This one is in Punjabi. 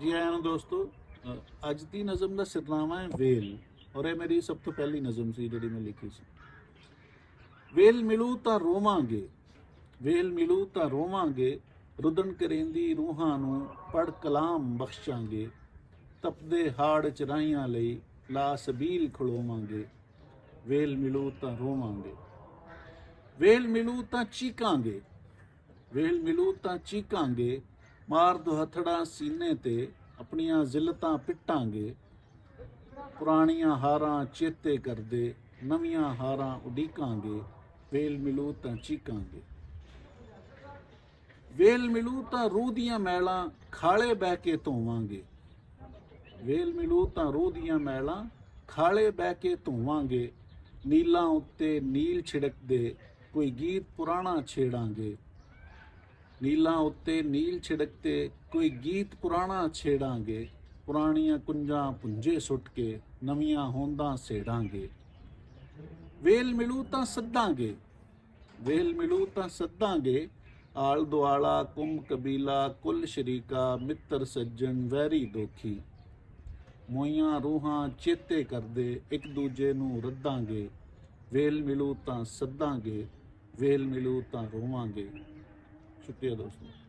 ਜੀ ਆਇਆਂ ਨੂੰ ਦੋਸਤੋ ਅੱਜ ਦੀ ਨਜ਼ਮ ਦਾ ਸਿਰਨਾਮਾ ਹੈ ਵੇਲ, ਔਰ ਇਹ ਮੇਰੀ ਸਭ ਤੋਂ ਪਹਿਲੀ ਨਜ਼ਮ ਸੀ ਜਿਹੜੀ ਮੈਂ ਲਿਖੀ ਸੀ। ਵੇਲ ਮਿਲੂ ਤਾਂ ਰੋਵਾਂਗੇ, ਵੇਲ ਮਿਲੂ ਤਾਂ ਰੋਵਾਂਗੇ, ਰੁਦਨ ਕਰੇਂਦੀ ਰੂਹਾਂ ਨੂੰ ਪੜ ਕਲਾਮ ਬਖਸ਼ਾਂਗੇ, ਤਪਦੇ ਹਾੜ ਚਰਾਈਆਂ ਲਈ ਲਾ ਸਬੀਲ ਖਲੋਵਾਂਗੇ, ਵੇਲ ਮਿਲੂ ਤਾਂ ਰੋਵਾਂਗੇ। ਵੇਲ ਮਿਲੂ ਤਾਂ ਚੀਕਾਂਗੇ, ਵੇਲ ਮਿਲੂ ਤਾਂ ਚੀਕਾਂਗੇ ਮਾਰ ਦੋ ਸੀਨੇ ਤੇ ਆਪਣੀਆਂ ਜ਼ਿਲਤਾਂ ਪਿੱਟਾਂਗੇ। ਪੁਰਾਣੀਆਂ ਹਾਰਾਂ ਚੇਤੇ ਕਰਦੇ, ਨਵੀਆਂ ਹਾਰਾਂ ਉਡੀਕਾਂਗੇ। ਵੇਲ ਮਿਲੂ ਤਾਂ ਚੀਕਾਂਗੇ। ਵੇਲ ਮਿਲੂ ਤਾਂ ਰੂਹ ਦੀਆਂ ਮੈਲਾਂ ਖਾਲੇ ਬਹਿ ਕੇ ਧੋਵਾਂਗੇ। ਵੇਲ ਮਿਲੂ ਤਾਂ ਰੂਹ ਦੀਆਂ ਮੈਲਾਂ ਖਾਲੇ ਬਹਿ ਕੇ ਧੋਵਾਂਗੇ। ਨੀਲਾਂ ਉੱਤੇ ਨੀਲ ਛਿੜਕਦੇ, ਕੋਈ ਗੀਤ ਪੁਰਾਣਾ ਛੇੜਾਂਗੇ। ਨੀਲਾਂ ਉੱਤੇ ਨੀਲ ਛਿੜਕਤੇ ਕੋਈ ਗੀਤ ਪੁਰਾਣਾ ਛੇੜਾਂਗੇ, ਪੁਰਾਣੀਆਂ ਕੁੰਜਾਂ ਪੁੰਜੇ ਸੁੱਟ ਕੇ ਨਵੀਆਂ ਹੋਂਦਾਂ ਸੇੜਾਂਗੇ। ਵੇਲ ਮਿਲੂ ਤਾਂ ਸੱਦਾਂਗੇ, ਵੇਲ ਮਿਲੂ ਤਾਂ ਸੱਦਾਂਗੇ, ਆਲ ਦੁਆਲਾ ਕੁੰਮ ਕਬੀਲਾ, ਕੁੱਲ ਸ਼ਰੀਕਾ, ਮਿੱਤਰ ਸੱਜਣ, ਵੈਰੀ ਦੋਖੀ। ਮੋਈਆਂ ਰੂਹਾਂ ਚੇਤੇ ਕਰਦੇ, ਇੱਕ ਦੂਜੇ ਨੂੰ ਰੱਦਾਂਗੇ। ਵੇਲ ਮਿਲੂ ਤਾਂ ਸੱਦਾਂਗੇ, ਵੇਲ ਮਿਲੂ ਤਾਂ ਰੋਵਾਂਗੇ। ਸ਼ੁਕਰੀਆ ਦੋਸਤੋ